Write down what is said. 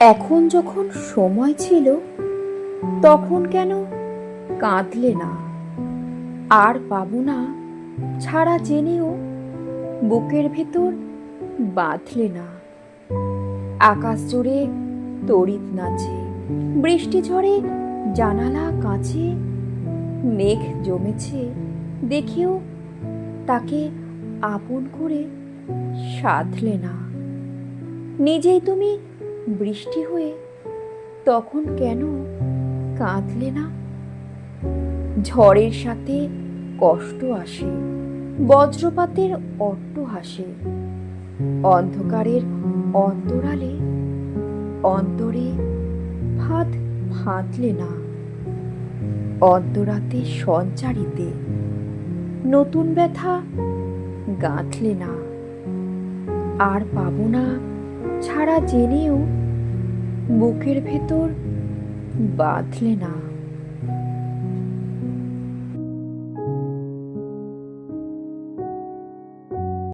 এখন যখন সময় ছিল, তখন কেন কাঁদলে না? আর পাবো না, ছাড়া জেনেও বুকের ভেতর বাঁধলে না। আকাশ জুড়ে তড়িৎ নাচে, বৃষ্টি ঝড়ে জানালা কাছে মেঘ জমেছে, দেখেও তাকে আপন করে সাধলে না। নিজেই তুমি বৃষ্টি হয়ে তখন কেন কাঁদলে না? ঝড়ের সাথে কষ্ট আসে, বজ্রপাতের অট্ট হাসে, অন্ধকারের অন্তরালে অন্তরে ফাঁদ ফাঁদলে না। অন্তরাতে সঞ্চারিতে নতুন ব্যথা গাঁথলে না। আর পাবো না ছাড়া জেনেও বুকের ভেতর বাঁধলে না।